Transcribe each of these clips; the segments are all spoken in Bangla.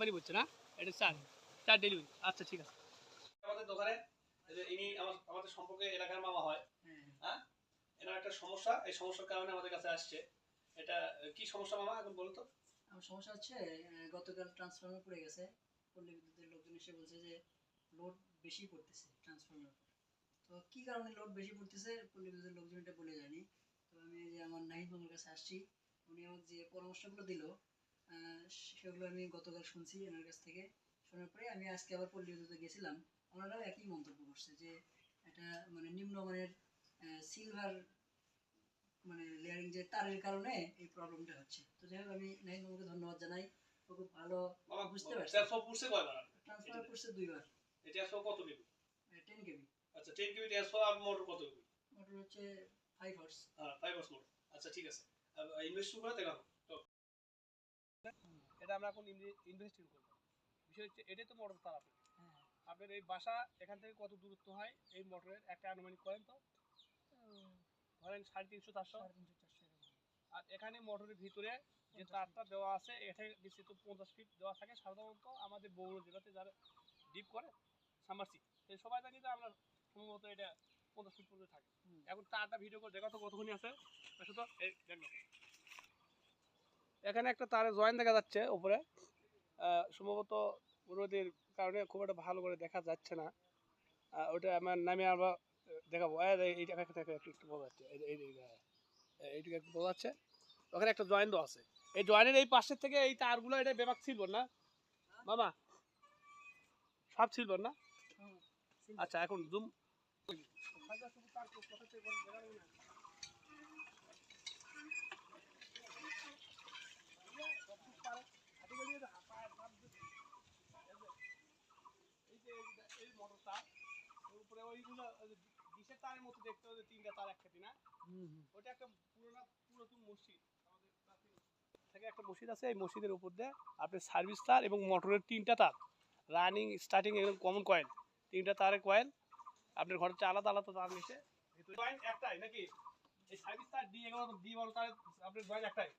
পানি পড়ছে না? এটা চার চার ডেলিভারি আচ্ছা ঠিক আছে। আমাদের দোকানে ইনি আমাদের সম্পর্কে এলাকার মামা হয় হ্যাঁ। এনার একটা সমস্যা এই সমস্যার কারণে আমাদের কাছে আসছে। এটা কি সমস্যা মামা এখন বলুন তো? আমার সমস্যা হচ্ছে গতকাল ট্রান্সফরমার পড়ে গেছে পল্লী বিদ্যুতের লোকজন এসে বলছে যে লোড বেশি পড়তেছে ট্রান্সফরমার তো কি কারণে লোড বেশি পড়তেছে পল্লী বিদ্যুতের লোকজন এটা বলে জানি। তো আমি যে আমার নাহিদ মামার কাছে আসছি উনি আমাকে যে পরামর্শগুলো দিল সেগুলো আমি গতকাল শুনছি এনার কাছ থেকে। শোনার পরে আমি আজকে আবার পল্লী বিদ্যুতে গেছিলাম। ওনারাও একই মন্তব্য করছে যে এটা মানে নিম্নমানের সিলভার মানে লেয়ারিং যে তারের কারণে এই প্রবলেমটা হচ্ছে। তো যাই হোক আমি নাহিদ মামাকে ধন্যবাদ জানাই। ও খুব ভালো বুঝতে পারছি। দেড়শো পড়ছে কয়বার? ট্রান্সফার করছে দুইবার। এটা একশো কত কেবি টেন কেবি আচ্ছা টেন কেবি দেড়শো আর মোটর কত কেবি মোটর হচ্ছে ফাইভ হার্স হ্যাঁ ফাইভ হার্স মোটর আচ্ছা ঠিক আছে। ইনভেস্ট করে দেখাবো এটা আমরা এখন ইনভেস্টিং করব। বিষয় হচ্ছে এটাই তো মোটর তার আপনার। হ্যাঁ। আপনার এই বাসা এখান থেকে কত দূরত্ব হয়? এই মোটরের একটা আনুমানিক করেন তো? ধরেন সাড়ে তিনশো চারশো। আর এখানে মোটরের ভিতরে যে তারটা দেওয়া আছে এখানে বিস্তৃত পঞ্চাশ ফিট দেওয়া থাকে। সাধারণত আমাদের বৌর জেলাতে যারা ডিপ করে সামারসি সবাই জানি যে আমরা সম্ভবত এটা পঞ্চাশ ফিট পর্যন্ত থাকে। এখন তারটা ভিডিও করে দেখা তো কতক্ষণই আছে। তো এই দেখো এখানে একটা তারের জয়েন দেখা যাচ্ছে উপরে। সম্ভবত রোদের কারণে খুব একটা ভালো করে দেখা যাচ্ছে না। ওটা আমার নামে আমরা দেখাবো। এইটা একটু বোঝা যাচ্ছে। এইটুকু একটু বোঝা ওখানে একটা জয়েন দেওয়া আছে। এই জয়েনের এই পাশের থেকে এই তারগুলো এটা বেবাক সিলভার না? মামা সব সিলভার না? আচ্ছা এখন জুম তারের মতো দেখতে হবে তিনটা তার একসাথে না। ওটা একটা পুরোনো পুরাতন মসজিদ। আমাদের থেকে একটা মসজিদ আছে এই মসজিদের উপর দিয়ে আপনি সার্ভিস তার এবং মোটরের তিনটা তার। রানিং স্টার্টিং একদম কমন কয়েল তিনটা তারের কয়েল আপনার ঘরের চা আলাদা আলাদা তার নিচে। একটাই নাকি? এই সার্ভিস তার ডি এগারো ডি বারো তার আপনার জয়েন্ট একটাই।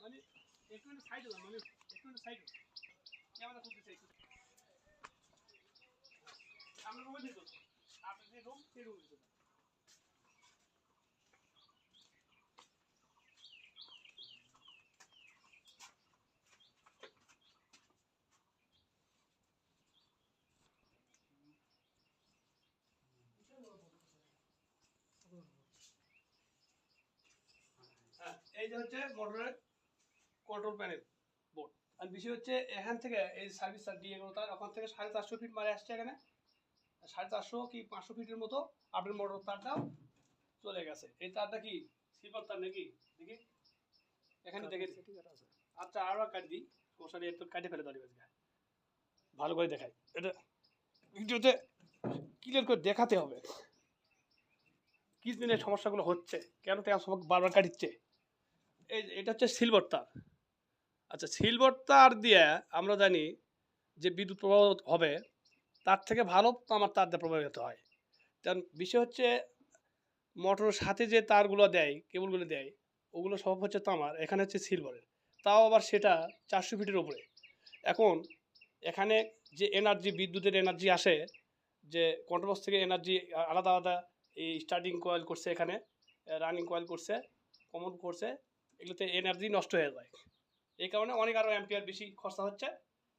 মানে একটু সাইড মানে একটু সাইড ক্যামেরা করতে চাই আমরা রুমে দিত আপনার যে রুম সেই রুমে দিত হ্যাঁ, এই যে হচ্ছে মোটরের কন্ট্রোল প্যানেল বোর্ড আর বিষয় হচ্ছে এখান থেকে এই সার্ভিস দিয়ে এগুলো তার ওখান থেকে সাড়ে চারশো ফিট মারে আসছে এখানে। সাড়ে চারশো কি পাঁচশো ফিটের মতো আপনার মোটর তারটাও চলে গেছে। এই তারটা কি? সিলভার তার নাকি? দেখি। এখানে দেখে আচ্ছা আরও কাটি দিই। সমস্যা একটু কাটে ফেলে দাঁড়িয়ে আজকে। ভালো করে দেখাই। এটা ভিডিওতে ক্লিয়ার করে দেখাতে হবে। কি দিনের সমস্যাগুলো হচ্ছে? কেন ট্রান্সফর্মার বারবার কাটিচ্ছে? এই এটা হচ্ছে সিলভার তার। আচ্ছা সিলভার তার দিয়ে আমরা জানি যে বিদ্যুৎ প্রবাহ হবে, তার থেকে ভালো আমার তার দিয়ে প্রবাহিত হয়। কারণ বিষয় হচ্ছে মোটরের সাথে যে তারগুলো দেয়, কেবলগুলো দেয়, ওগুলো সব হচ্ছে তামার এখানে হচ্ছে সিলভারের তাও আবার সেটা চারশো ফিটের উপরে। এখন এখানে যে এনার্জি বিদ্যুতের এনার্জি আসে, যে কন্ট্রোবক্স থেকে এনার্জি আলাদা আলাদা এই স্টার্টিং কয়েল করছে এখানে রানিং কয়েল করছে কমন করছে এগুলোতে এনার্জি নষ্ট হয়ে যায়। এই কারণে অনেক আরও অ্যাম্পিয়ার বেশি খরচা হচ্ছে।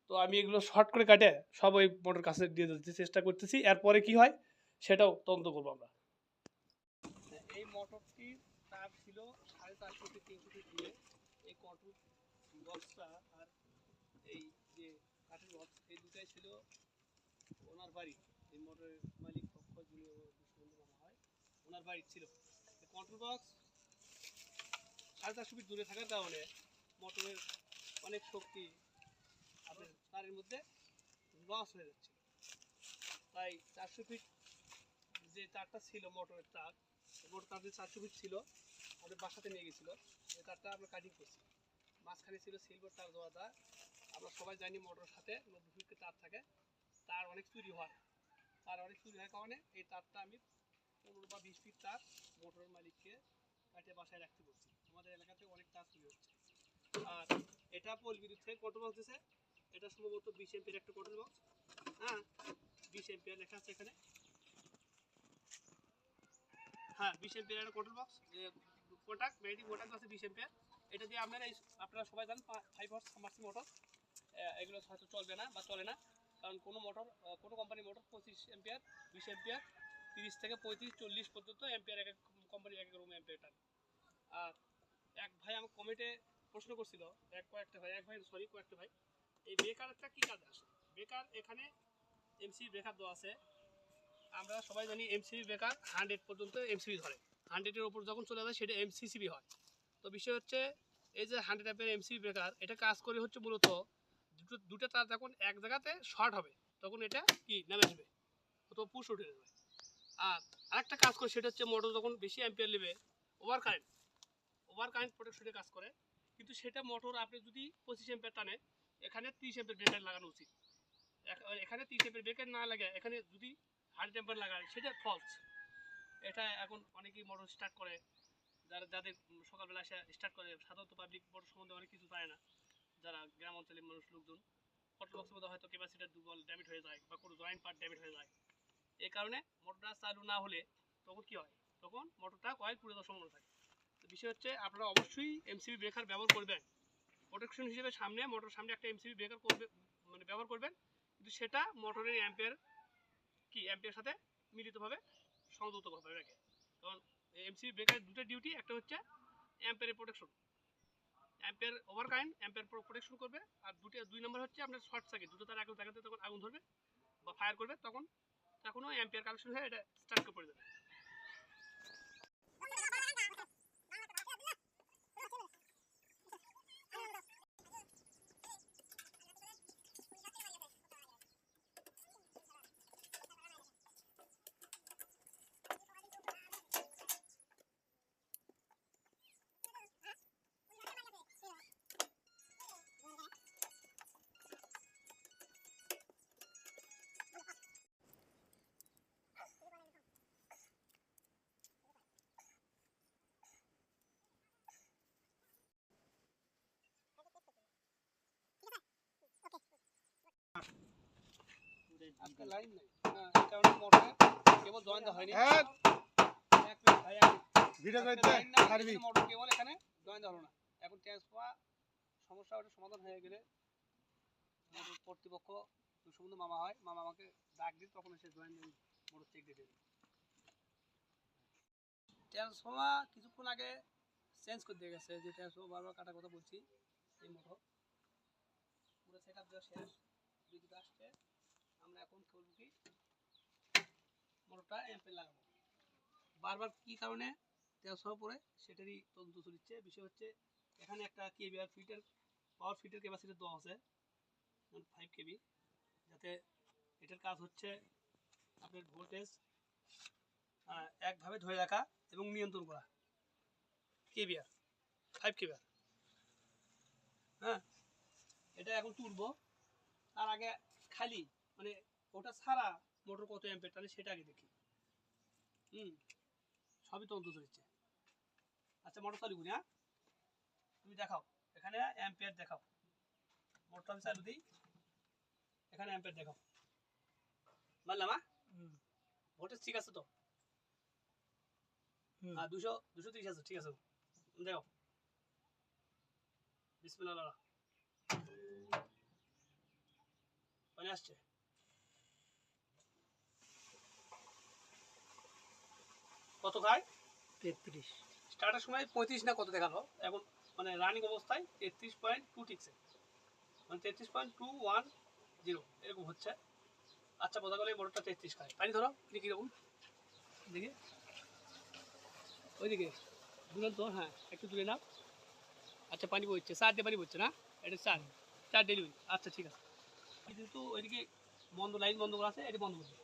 তো আমি এগুলো শর্ট করে কাটে সব ওই মোটর কাছে দিয়ে দিতে চেষ্টা করতেছি। এরপরে কি হয় সেটাও তদন্ত করব আমরা। এই মোটরটি তার ছিল সাড়ে চারশো ফিট তিনশো ফিট দিয়ে এই কন্ট্রোল বক্সটা আর এই যে কাঠের বক্স এই দুটাই ছিল ওনার বাড়ি এই মোটরের মালিক পক্ষ যিনি হয়, ওনার বাড়ি ছিল। কন্ট্রোল বক্স সাড়ে চারশো ফিট দূরে থাকার কারণে মোটরের অনেক শক্তি যাচ্ছে তারের মধ্যে লস হয়ে যাচ্ছে তাই চারশো ফিট যে তারটা ছিল মোটরের তার মোটর তার যে চারশো ফিট ছিল, আমাদের বাসাতে নিয়ে গেছিল। এই তারটা আমরা কাটিং করছি। মাঝখানে ছিল সিলভার তার দেওয়া তার। আমরা সবাই জানি মোটরের সাথে নব্বই ফিট তার থাকে। তার অনেক চুরি হয়। তার অনেক চুরি হয় কারণে এই তারটা আমি পনেরো বা বিশ ফিট তার মোটরের মালিককে কাটে বাসায় রাখতে বলছি। আমাদের এলাকাতে অনেক তার চুরি হচ্ছে। আর এটা পোল বিদ্যুৎ কন্ট্রোল বক্স দিছে। এটা সম্ভবত বিশ এমপির একটা কন্ট্রোল বক্স। হ্যাঁ বিশ এমপিয়ার লেখা আছে এখানে। হ্যাঁ বিশ এমপিয়ার একটা control box. Contact magnetic contact আছে বিশ এমপিয়ার এটা দিয়ে আপনারা এই আপনারা সবাই জানেন ফাইভ হর্স সামার্সি মোটর এগুলো হয়তো চলবে না বা চলে না। কারণ কোনো মোটর কোনো কোম্পানির মোটর পঁচিশ এমপিয়ার বিশ এমপিয়ার তিরিশ থেকে পঁয়ত্রিশ, চল্লিশ পর্যন্ত এমপিয়ার এক এক কোম্পানির এক এক রকম এমপিয়ার টানে। আর এক ভাই আমার কমেন্টে প্রশ্ন করছিল, এক কয়েকটা ভাই, এক ভাই সরি কয়েকটা ভাই, এই বেকারটা কি কাজে আসে? বেকার এখানে এমসি বেকার দেওয়া আছে। আমরা সবাই জানি এমসিবি বেকার হান্ড্রেড পর্যন্ত এমসিবি ধরে। হান্ড্রেডের ওপর যখন চলে যায়, সেটা এমসিসিবি হয়। তো বিষয় হচ্ছে, এই যে হান্ড্রেড অ্যাপের এমসিবি বেকার, এটা কাজ করে হচ্ছে মূলত দুটো দুটো তার যখন এক জায়গাতে শর্ট হবে, তখন এটা কি, নেমে আসবে? তো পুশ উঠে যাবে আর আরেকটা কাজ করে, সেটা হচ্ছে মোটর যখন বেশি অ্যাম্পিয়ার নেবে ওভার কারেন্ট ওভার কারেন্ট প্রোটেকশনে কাজ করে। কিন্তু সেটা মোটর আপনি যদি পঁচিশ এম্পিয়ার টানে, এখানে তিরিশ এম্পিয়ার ব্রেকার লাগানো উচিত। এখানে তিরিশ এম্পিয়ার ব্রেকার না লাগে, এখানে যদি হান্ড্রেড এম্পিয়ার লাগায়, সেটা ফলস এটা এখন অনেকেই মোটর স্টার্ট করে, যারা যাদের সকালবেলা এসে স্টার্ট করে, সাধারণত পাবলিক মোটর সম্বন্ধে অনেক কিছু জানে না, যারা গ্রাম অঞ্চলের মানুষ, লোকজন। কটল বক্সের মধ্যে হয়তো ক্যাপাসিটার দুর্বল ড্যামেজ হয়ে যায়, বা কোনো জয়েন্ট পার্ট ড্যামেজ হয়ে যায়। এই কারণে মোটরটা চালু না হলে তখন কি হয়? তখন মোটরটা পুড়ে যাওয়ার সম্ভাবনা থাকে। তো বিষয় হচ্ছে আপনারা অবশ্যই এমসিবি ব্রেকার ব্যবহার করবেন। প্রোটেকশন হিসেবে সামনে মোটর সামনে একটা এমসিবি ব্রেকার করবে মানে ব্যবহার করবেন। কিন্তু সেটা মোটরের অ্যাম্পের কি অ্যাম্পের সাথে মিলিতভাবে সংযুক্ত সংযুক্তভাবে রাখে কারণ এমসিবি ব্রেকারের দুটো ডিউটি একটা হচ্ছে ampere protection ampere over current ampere protection করবে। আর দুটো, দুই নম্বর হচ্ছে আপনার শর্ট সার্কিট দুটো তার আগুন দেখাতে তখন আগুন ধরবে বা ফায়ার করবে, তখন তখনও অ্যাম্পিয়ার কালেকশন হয়ে এটা স্টার্ট করে দেবে আজকে লাইন নাই। হ্যাঁ এই কারণে মোটরে কেবল জয়েন হয়নি। হ্যাঁ এক মিনিট ভাই ভিডিও করতে পারবি। মোটর কেবল এখানে জয়েন হলো না। এখন ট্রান্সফার সমস্যা ওটা সমাধান হয়ে গেলে মোটর কর্তৃপক্ষ সম্বন্ধে মামা হয়। মামা আমাকে ডাক দিই তখন এসে জয়েন মোটর চেক দিয়ে দেবে ট্রান্সফর্মার কিছুক্ষণ আগে চেঞ্জ করে দিয়ে গেছে। যে ট্রান্সফর্মার বারবার কাটার কথা বলছি এই মোটর পুরো সেট আপ দেওয়া শেষ বিদ্যুৎ আসছে। এখন করব কি? মোটরটা অ্যাম্পে লাগাবো। বারবার কি কারণে ট্রান্সফার পরে সেটারই তদন্ত চলছে। বিষয় হচ্ছে, এখানে একটা কেবিআর ফিটের পাওয়ার ফিটের ক্যাপাসিটি দেওয়া আছে ফাইভ কেবি যাতে এটার কাজ হচ্ছে আপনার ভোল্টেজ একভাবে ধরে রাখা এবং নিয়ন্ত্রণ করা। কেবিআর ফাইভ কেবিআর হ্যাঁ এটা এখন তুলবো। তার আগে খালি মানে ওটা ছাড়া মোটর কত অ্যাম্পের টানে সেটা আগে দেখি। হুম সবই তদন্ত চলছে আচ্ছা মোটর চালু করি হ্যাঁ? তুমি দেখাও এখানে অ্যাম্পিয়ার দেখাও। মোটর আমি চালু দিই এখানে অ্যাম্পিয়ার দেখাও। মানলাম হ্যাঁ? ভোল্টেজ ঠিক আছে তো? হ্যাঁ দুশো দুশো তিরিশ আছে ঠিক আছে। দেখো বিসমিল্লাহ পানি আসছে। কত খায়? তেত্রিশ। স্টার্টের সময় পঁয়ত্রিশ না কত দেখাল? এখন মানে রানিং অবস্থায় তেত্রিশ পয়েন্ট টু টিকছে। মানে তেত্রিশ পয়েন্ট টু ওয়ান জিরো এরকম হচ্ছে। আচ্ছা বোঝা গেলে মোটরটা তেত্রিশ খায়। পানি ধরো কি কীরকম। দেখি। ওইদিকে দূরে তো হ্যাঁ একটু দূরে নাও। আচ্ছা পানি বইছে চার দিয়ে পানি বইছে না? এটা চার। চার ডেলিভারি আচ্ছা ঠিক আছে। কিন্তু ওইদিকে বন্ধ লাইন বন্ধ করা আছে এটা বন্ধ করবে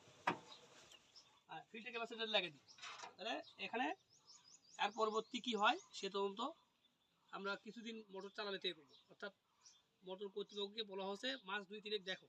আর ফিল্টার ক্যাপাসিটার লাগিয়ে দিই তাহলে এখানে আর পরবর্তী কি হয় সে তদন্ত আমরা কিছুদিন মোটর চালালে থেকে করব অর্থাৎ মোটর কর্তৃপক্ষকে বলা হচ্ছে মাস দুই তিনেক দেখো।